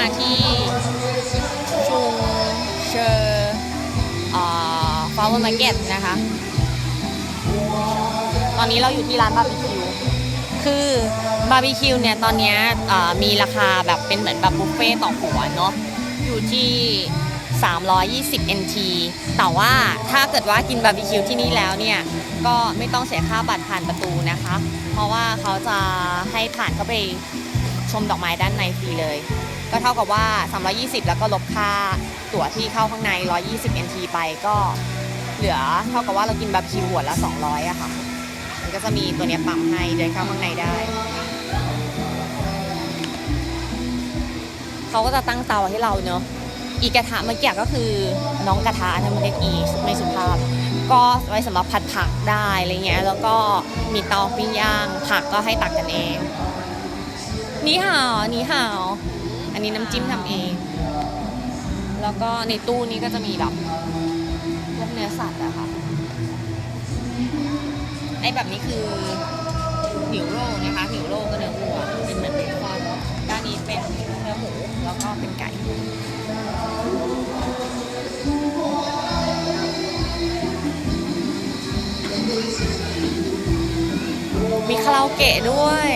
มาที่ชุงเชอร์ฟาวเวอร์มาร์เก็ตนะคะ ตอนนี้เราอยู่ที่ร้านบาร์บีคิว คือบาร์บีคิวเนี่ย ตอนนี้มีราคาแบบเป็นเหมือนแบบบุฟเฟ่ต์ต่อหัวเนาะ อยู่ที่ 320 NT แต่ว่าถ้าเกิดว่ากินบาร์บีคิวที่นี่แล้วเนี่ย ก็ไม่ต้องเสียค่าบัตรผ่านประตูนะคะ เพราะว่าเขาจะให้ผ่านเข้าไปชมดอกไม้ด้านในฟรีเลย เท่ากับว่า 320 แล้วก็ลบค่าตั๋วที่เข้าข้างใน 120 NT ไปก็เหลือเท่ากับว่าเรากินบาร์บีคิวหัวละ 200อะค่ะ มันก็จะมีตัวเนี้ยปั๊มให้เดินเข้าข้างในได้ เขาก็จะตั้งเตาให้เราเนอะอีกกระทะเมื่อกี้ก็คือน้องกระทะนะมันเรียกอีไม่สุภาพ ก็ไว้สำหรับผัดผักได้อะไรเงี้ย แล้วก็มีเตาปิ้งย่าง ผักก็ให้ตักกันเอง นี่ห่าวนี่ห่าว นนี้น้ำจิ้มทำเอง แล้วก็ในตู้นี้ก็จะมีแบบพวกเนื้อสัตว์อะค่ะ ไอแบบนี้คือหิวโร่นะคะหิวโร่ก็เนื้อวัว เป็นเหมือนเบคอนด้านนี้เป็นเนื้อหมู แล้วก็เป็นไก่มีคาราโอเกะด้วย